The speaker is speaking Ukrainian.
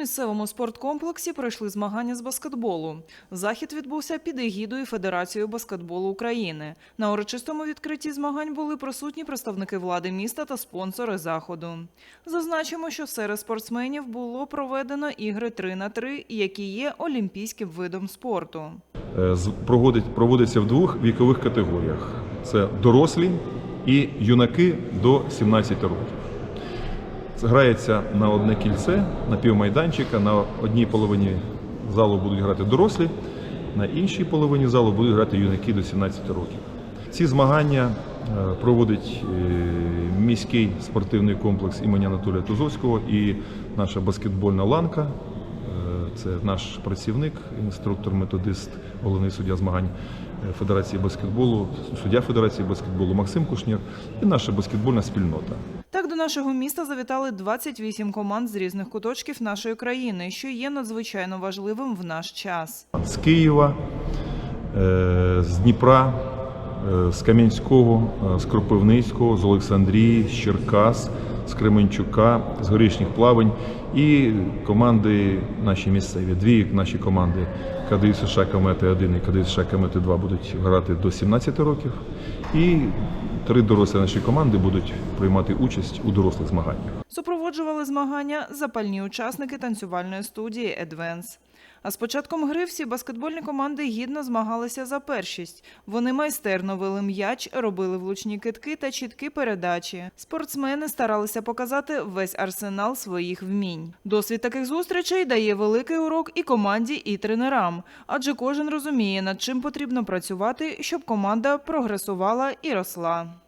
місцевому спорткомплексі пройшли змагання з баскетболу. Захід відбувся під егідою Федерації баскетболу України. На урочистому відкритті змагань були присутні представники влади міста та спонсори заходу. Зазначимо, що серед спортсменів було проведено ігри 3 на 3 які є олімпійським видом спорту. Е, проводиться в двох вікових категоріях: це дорослі і юнаки до 17 років. Грається на одне кільце, на півмайданчика. На одній половині залу будуть грати дорослі, на іншій половині залу будуть грати юнаки до 17 років. Ці змагання е, проводить е, міський спортивний комплекс імені Анатолія Тузовського і наша баскетбольна ланка. Е, Це наш працівник, інструктор, методист, головний суддя змагань Федерації баскетболу, суддя Федерації баскетболу Максим Кушнір і наша баскетбольна спільнота. Нашого міста завітали 28 команд з різних куточків нашої країни, що є надзвичайно важливим в наш час. З Києва, е, з Дніпра, е, з Кам'янського, е, з Кропивницького, з Олександрії, з Черкас, з Кременчука, з горішніх плавань і команди наші місцеві. Дві наші команди КДІ США Комети 1 і КДІ США Комети 2 будуть грати до 17 років. І три дорослі наші команди будуть приймати участь у дорослих змаганнях. Супроводжували змагання запальні учасники танцювальної студії «Едвенс». А з початком гри всі баскетбольні команди гідно змагалися за першість. Вони майстерно вели м'яч, робили влучні китки та чіткі передачі. Спортсмени старалися показати весь арсенал своїх вмінь. Досвід таких зустрічей дає великий урок і команді, і тренерам, адже кожен розуміє, над чим потрібно працювати, щоб команда прогресувала і росла.